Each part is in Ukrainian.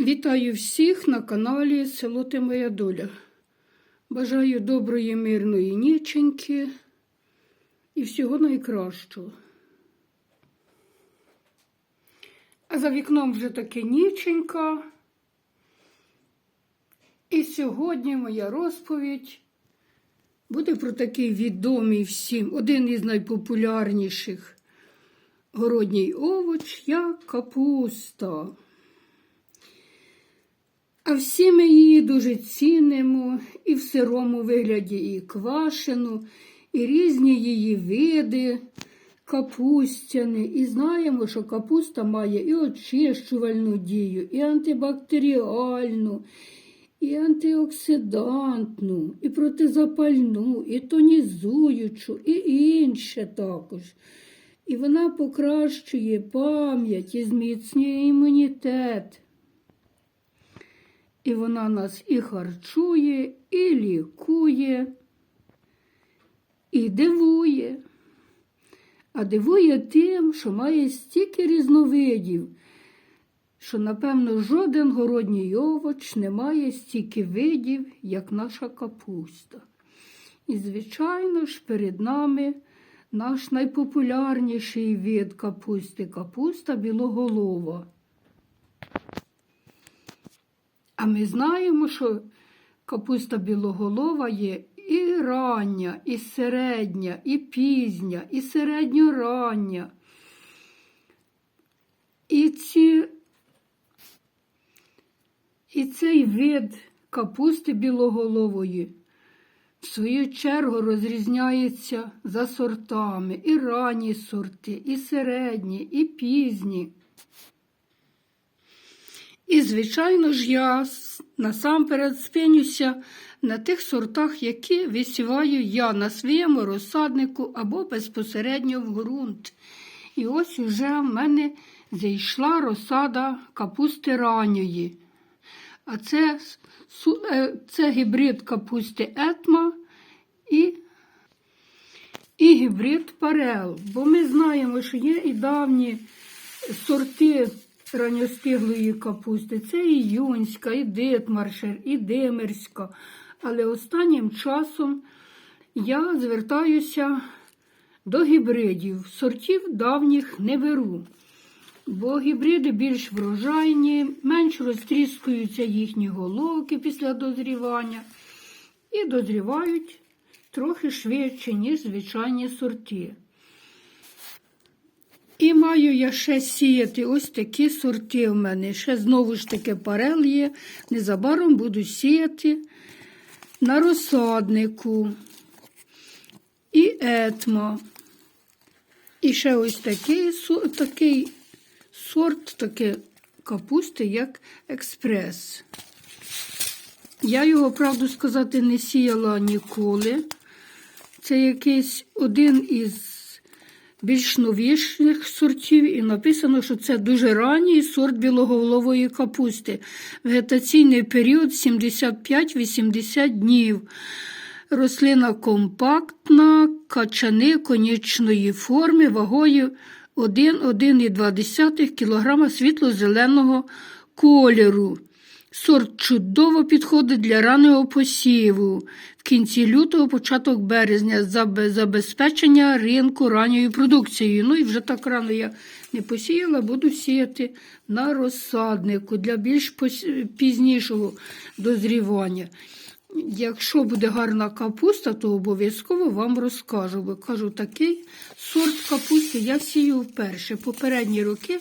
Вітаю всіх на каналі Село Ти Моя Доля. Бажаю доброї, мирної ніченьки і всього найкращого. А за вікном вже таки ніченька. І сьогодні моя розповідь буде про такий відомий всім, один із найпопулярніших городній овоч, як капуста. А всі ми її дуже цінимо і в сирому вигляді, і квашену, і різні її види капустяни. І знаємо, що капуста має і очищувальну дію, і антибактеріальну, і антиоксидантну, і протизапальну, і тонізуючу, і інше також. І вона покращує пам'ять і зміцнює імунітет. І вона нас і харчує, і лікує, і дивує. А дивує тим, що має стільки різновидів, що, напевно, жоден городній овоч не має стільки видів, як наша капуста. І, звичайно ж, перед нами наш найпопулярніший вид капусти капуста білоголова. А ми знаємо, що капуста білоголова є і рання, і середня, і пізня, і середньорання. І, ці, і цей вид капусти білоголової, в свою чергу, розрізняється за сортами. І ранні сорти, і середні, і пізні. І, звичайно ж, я насамперед спинюся на тих сортах, які висіваю я на своєму розсаднику або безпосередньо в ґрунт. І ось уже в мене зійшла розсада капусти ранньої. А це, це гібрид капусти етма і, і гібрид парел. Бо ми знаємо, що є і давні сорти ранньостиглої капусти. Це і юнська, і дитмаршер, і димерська. Але останнім часом я звертаюся до гібридів. Сортів давніх не беру, бо гібриди більш врожайні, менш розтріскуються їхні головки після дозрівання і дозрівають трохи швидше, ніж звичайні сорти. І маю я ще сіяти ось такі сорти в мене. Ще знову ж таки парел є. Незабаром буду сіяти на розсаднику і етма. І ще ось такий, такий сорт таке капусти, як експрес. Я його, правду сказати, не сіяла ніколи. Це якийсь один із більш новіших сортів, і написано, що це дуже ранній сорт білоголової капусти. Вегетаційний період 75-80 днів. Рослина компактна, качани конічної форми, вагою 1-1,2 кг світло-зеленого кольору. Сорт чудово підходить для раннього посіву в кінці лютого, початок березня за забезпечення ринку ранньою продукцією. Ну і вже так рано я не посіяла, буду сіяти на розсаднику для більш пізнішого дозрівання. Якщо буде гарна капуста, то обов'язково вам розкажу. Бо кажу, такий сорт капусти я сію вперше. Попередні роки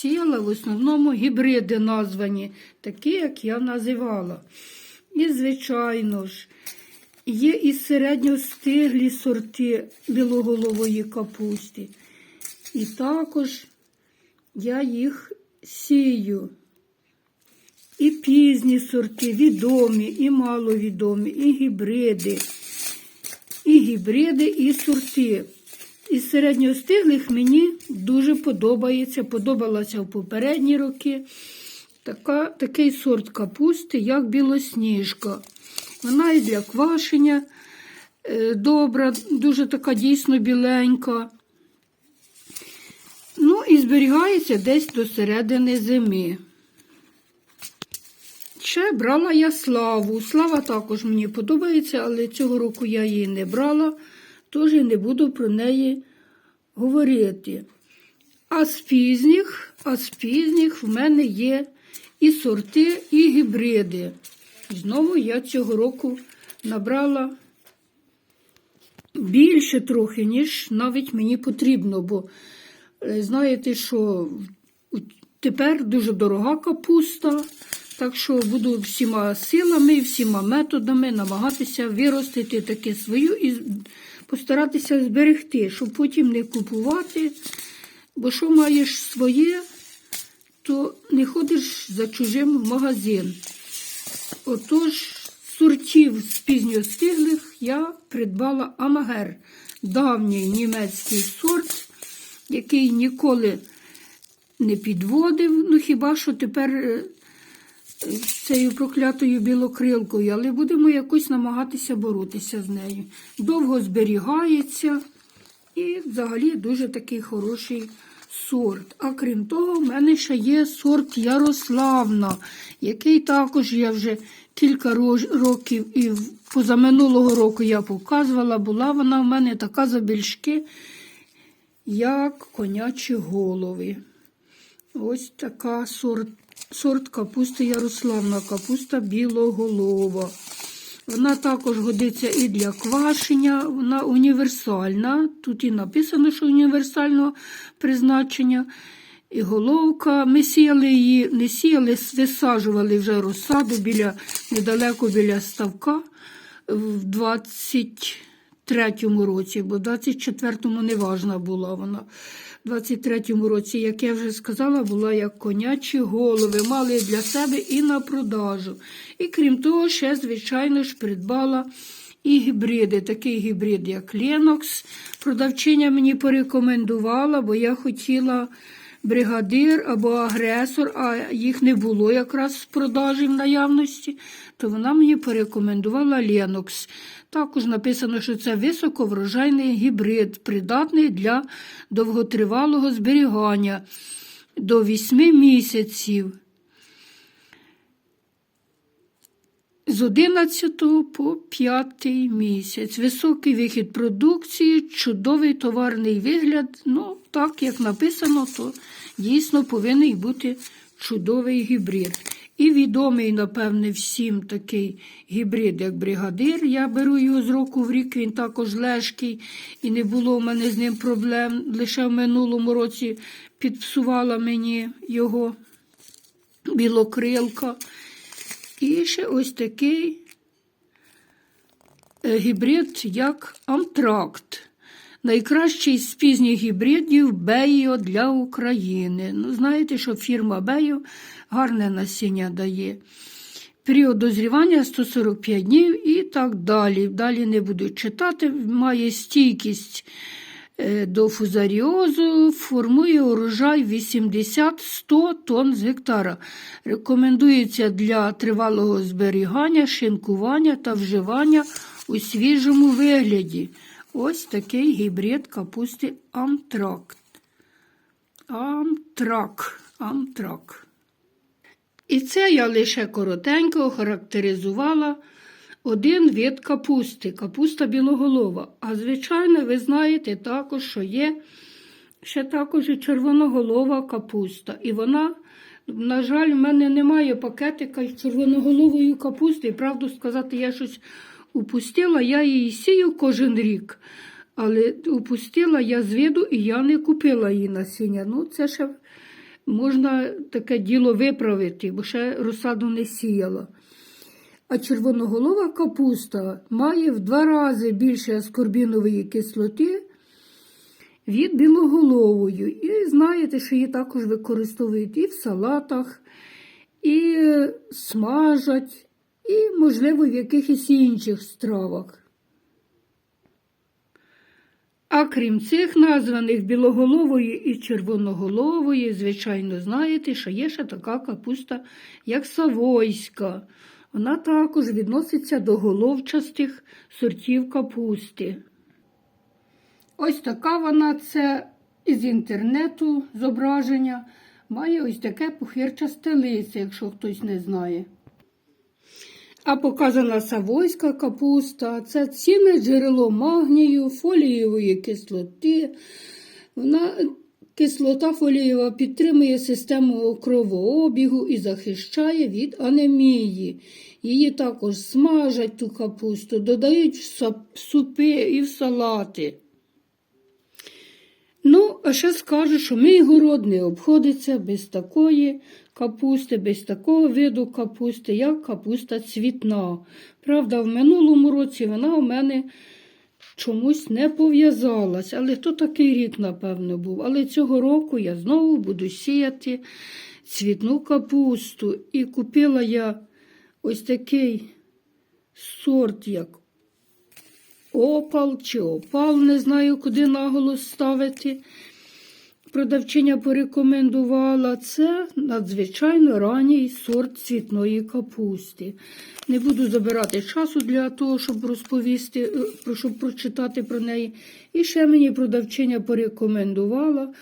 сіяла в основному гібриди названі, такі, як я називала. І, звичайно ж, є і середньостиглі сорти білоголової капусти. І також я їх сію. І пізні сорти, відомі, і маловідомі, і гібриди, і гібриди, і сорти. Із середньостиглих мені дуже подобається, подобалася в попередні роки така, такий сорт капусти, як білосніжка. Вона і для квашення е, добра, дуже така дійсно біленька. Ну і зберігається десь до середини зими. Ще брала я славу. Слава також мені подобається, але цього року я її не брала, тож і не буду про неї говорити. А з пізніх, а з пізніх в мене є і сорти, і гібриди. Знову я цього року набрала більше трохи, ніж навіть мені потрібно, бо е, знаєте, що тепер дуже дорога капуста, так що буду всіма силами, всіма методами намагатися виростити таке свою і постаратися зберегти, щоб потім не купувати. Бо що маєш своє, то не ходиш за чужим в магазин. Отож, сортів з пізньостиглих я придбала Амагер, давній німецький сорт, який ніколи не підводив, ну хіба що тепер е, цією проклятою білокрилкою, але будемо якось намагатися боротися з нею. Довго зберігається і взагалі дуже такий хороший сорт. А крім того, в мене ще є сорт Ярославна, який також я вже кілька років і позаминулого року я показувала. Була вона в мене така забільшки, як конячі голови. Ось така сорт, сорт капусти Ярославна, капуста білоголова. Вона також годиться і для квашення, вона універсальна. Тут і написано, що універсального призначення. І головка. Ми сіяли її, не сіяли, висаджували вже розсаду біля, недалеко біля ставка в 23-му році, бо в 24-му не важна була вона. В 23-му році, як я вже сказала, була як конячі голови, мали для себе і на продажу. І крім того, ще, звичайно ж, придбала і гібриди. Такий гібрид, як Lennox. Продавчиня мені порекомендувала, бо я хотіла бригадир або агресор, а їх не було якраз в продажі в наявності, то вона мені порекомендувала Ленокс. Також написано, що це високоврожайний гібрид, придатний для довготривалого зберігання до 8 місяців. З 11 по 5 місяць. Високий вихід продукції, чудовий товарний вигляд. Ну, так як написано, то дійсно повинен бути чудовий гібрид. І відомий, напевне, всім такий гібрид, як бригадир. Я беру його з року в рік, він також лежкий, і не було в мене з ним проблем. Лише в минулому році підпсувала мені його білокрилка. І ще ось такий е, гібрид, як Амтракт. Найкращий з пізніх гібридів Бейо для України. Ну, знаєте, що фірма Бейо гарне насіння дає. Період дозрівання 145 днів і так далі. Далі не буду читати. Має стійкість до фузаріозу, формує урожай 80-100 тонн з гектара. Рекомендується для тривалого зберігання, шинкування та вживання у свіжому вигляді. Ось такий гібрид капусти Амтракт. Амтрак. Амтрак. І це я лише коротенько охарактеризувала один вид капусти, капуста білоголова. А звичайно, ви знаєте також, що є ще також і червоноголова капуста. І вона, на жаль, в мене немає пакетика з червоноголовою капусти. Правду сказати, я щось упустила, я її сію кожен рік. Але упустила я з виду і я не купила її насіння. Ну, це ще можна таке діло виправити, бо ще розсаду не сіяла. А червоноголова капуста має в два рази більше аскорбінової кислоти від білоголової. І знаєте, що її також використовують і в салатах, і смажать, і, можливо, в якихось інших стравах. А крім цих названих білоголової і червоноголової, звичайно, знаєте, що є ще така капуста, як савойська. Вона також відноситься до головчастих сортів капусти. Ось така вона це із інтернету зображення. Має ось таке пухирчасте листя, якщо хтось не знає. А показана савойська капуста. Це цінне джерело магнію, фолієвої кислоти. Вона кислота фолієва підтримує систему кровообігу і захищає від анемії. Її також смажать ту капусту, додають в супи і в салати. Ну, а ще скажу, що мій город не обходиться без такої капусти, без такого виду капусти, як капуста цвітна. Правда, в минулому році вона у мене чомусь не пов'язалась, але то такий рік, напевно, був. Але цього року я знову буду сіяти цвітну капусту. І купила я ось такий сорт, як опал чи опал, не знаю, куди наголос ставити. Продавчиня порекомендувала це надзвичайно ранній сорт цвітної капусти. Не буду забирати часу для того, щоб розповісти, е, щоб прочитати про неї. І ще мені продавчиня порекомендувала,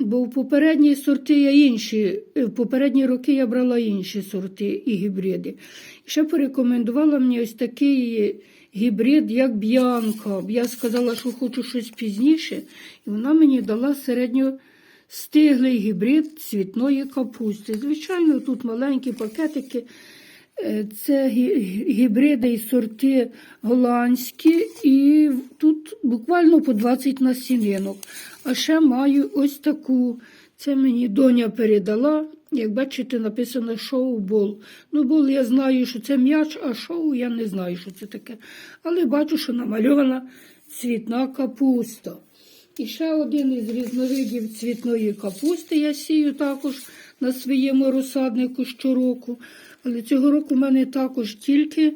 бо в попередні сорти я інші, е, в попередні роки я брала інші сорти і гібриди. Ще порекомендувала мені ось такий гібрид, як б'янка. Я сказала, що хочу щось пізніше, і вона мені дала середньостиглий гібрид цвітної капусти. Звичайно, тут маленькі пакетики. Е, Це гібриди і сорти голландські, і тут буквально по 20 насінинок. А ще маю ось таку. Це мені доня передала. Як бачите, написано шоу-бол. Ну, бол я знаю, що це м'яч, а шоу я не знаю, що це таке. Але бачу, що намальована цвітна капуста. І ще один із різновидів цвітної капусти я сію також на своєму розсаднику щороку. Але цього року в мене також тільки,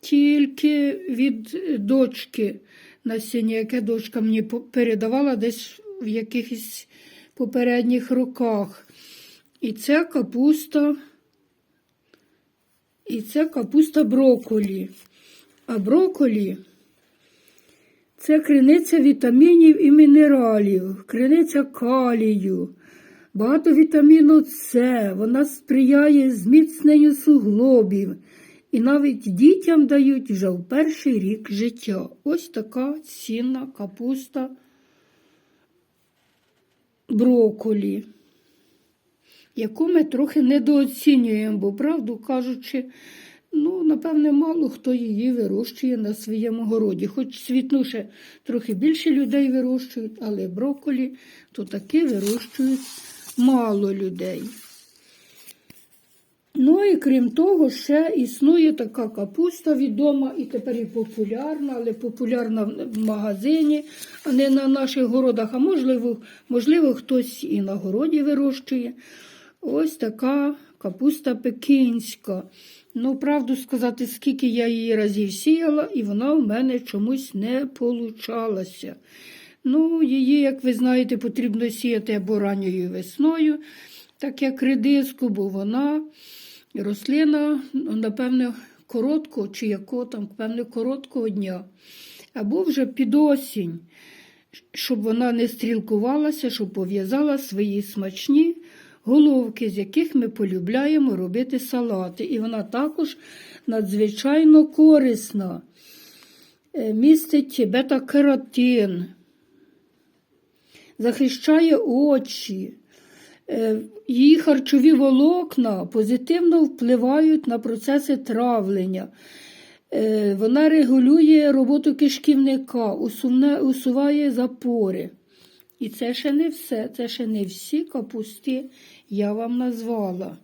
тільки від дочки насіння, яке дочка мені передавала десь в якихось попередніх роках. І це капуста, і це капуста броколі. А броколі це криниця вітамінів і мінералів, криниця калію, багато вітаміну С, вона сприяє зміцненню суглобів. І навіть дітям дають вже в перший рік життя. Ось така цінна капуста броколі, яку ми трохи недооцінюємо, бо, правду кажучи, ну, напевне, мало хто її вирощує на своєму городі. Хоч цвітну ще трохи більше людей вирощують, але броколі то таки вирощують мало людей. Ну і крім того, ще існує така капуста відома і тепер і популярна, але популярна в магазині, а не на наших городах. А можливо, можливо, хтось і на городі вирощує. Ось така капуста пекінська. Ну, правду сказати, скільки я її разів сіяла, і вона в мене чомусь не получалася. Ну, її, як ви знаєте, потрібно сіяти або ранньою весною, так як редиску, бо вона рослина, напевне, короткого чи якого там, певне, короткого дня. Або вже під осінь, щоб вона не стрілкувалася, щоб пов'язала свої смачні головки, з яких ми полюбляємо робити салати. І вона також надзвичайно корисна. Е, Містить бета-каротин, захищає очі. Е, Її харчові волокна позитивно впливають на процеси травлення. Е, Вона регулює роботу кишківника, усуває запори. І це ще не все, це ще не всі капусти я вам назвала.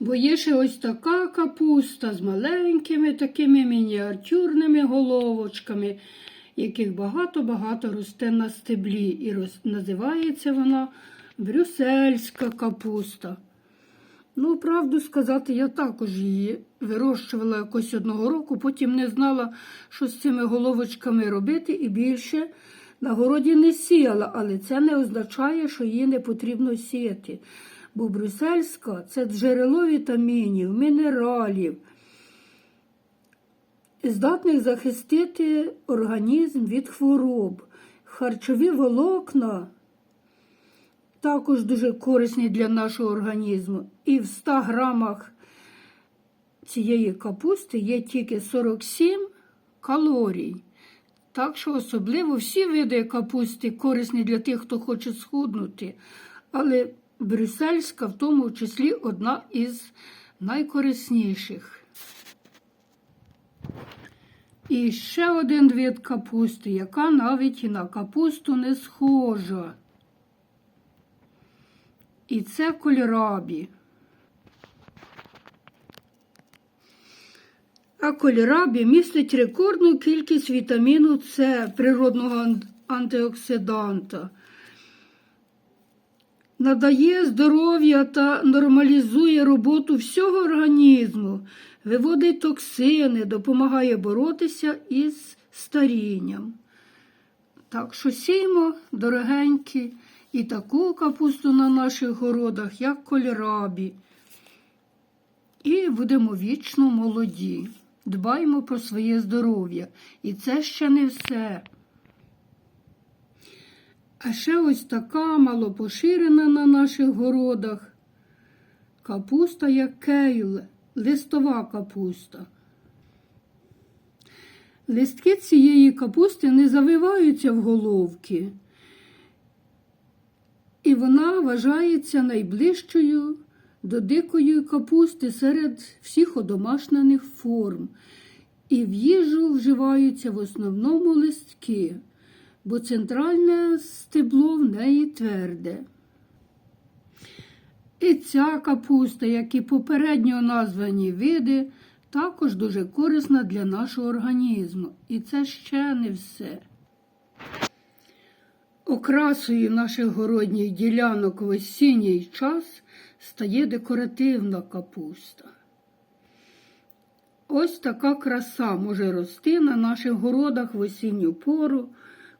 Бо є ще ось така капуста з маленькими такими мініатюрними головочками, яких багато-багато росте на стеблі. І рос- називається вона брюссельська капуста. Ну, правду сказати, я також її вирощувала якось одного року, потім не знала, що з цими головочками робити, і більше на городі не сіяла, але це не означає, що її не потрібно сіяти. Бо брюссельська це джерело вітамінів, мінералів, здатних захистити організм від хвороб. Харчові волокна також дуже корисні для нашого організму. І в 100 грамах цієї капусти є тільки 47 калорій. Так що особливо всі види капусти корисні для тих, хто хоче схуднути. Але брюссельська в тому числі одна із найкорисніших. І ще один вид капусти, яка навіть і на капусту не схожа. І це кольрабі. А кольрабі містить рекордну кількість вітаміну С, природного антиоксиданта. Надає здоров'я та нормалізує роботу всього організму, виводить токсини, допомагає боротися із старінням. Так що сіймо, дорогенькі, і таку капусту на наших городах, як кольрабі. І будемо вічно молоді. Дбаймо про своє здоров'я. І це ще не все. А ще ось така малопоширена на наших городах капуста як кейл, листова капуста. Листки цієї капусти не завиваються в головки, вона вважається найближчою до дикої капусти серед всіх одомашнених форм. І в їжу вживаються в основному листки, бо центральне стебло в неї тверде. І ця капуста, як і попередньо названі види, також дуже корисна для нашого організму. І це ще не все. Окрасою наших городніх ділянок в осінній час стає декоративна капуста. Ось така краса може рости на наших городах в осінню пору,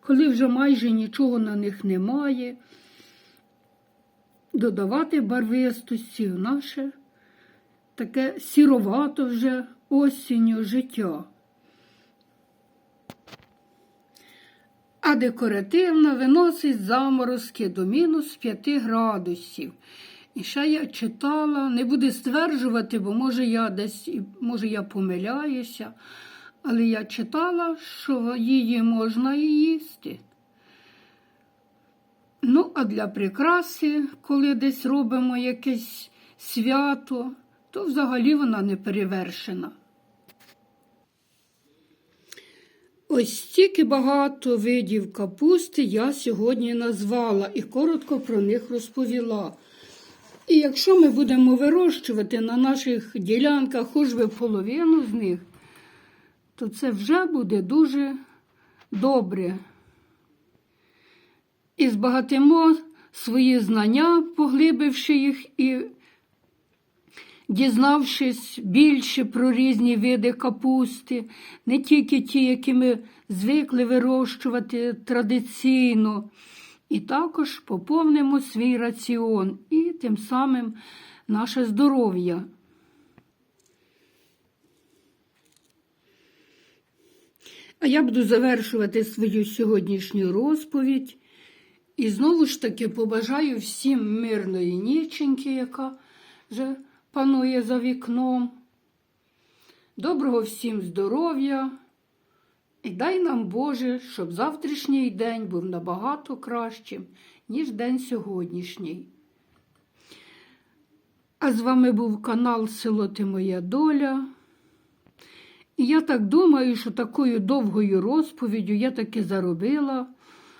коли вже майже нічого на них немає, додавати барвистості в наше таке сіровато вже осінню життя. А декоративна виносить заморозки до мінус 5 градусів. І ще я читала, не буду стверджувати, бо може я десь може я помиляюся, але я читала, що її можна і їсти. Ну, а для прикраси, коли десь робимо якесь свято, то взагалі вона не перевершена. Ось стільки багато видів капусти я сьогодні назвала і коротко про них розповіла. І якщо ми будемо вирощувати на наших ділянках хоч би половину з них, то це вже буде дуже добре. І збагатимо свої знання, поглибивши їх і дізнавшись більше про різні види капусти, не тільки ті, які ми звикли вирощувати традиційно, і також поповнимо свій раціон і тим самим наше здоров'я. А я буду завершувати свою сьогоднішню розповідь. І знову ж таки побажаю всім мирної ніченьки, яка вже панує за вікном. Доброго всім здоров'я. І дай нам Боже, щоб завтрашній день був набагато кращим, ніж день сьогоднішній. А з вами був канал Село Ти Моя Доля. І я так думаю, що такою довгою розповіддю я таки заробила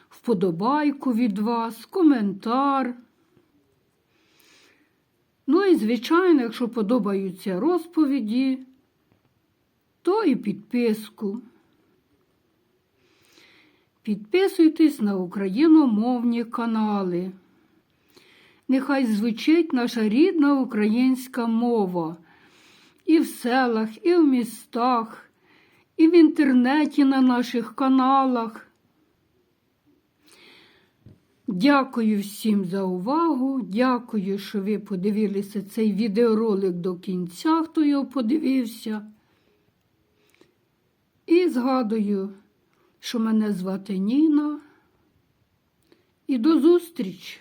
вподобайку від вас, коментар. Ну і, звичайно, якщо подобаються розповіді, то і підписку. Підписуйтесь на україномовні канали. Нехай звучить наша рідна українська мова і в селах, і в містах, і в інтернеті на наших каналах. Дякую всім за увагу. Дякую, що ви подивилися цей відеоролик до кінця, хто його подивився. І згадую, що мене звати Ніна. І до зустрічі!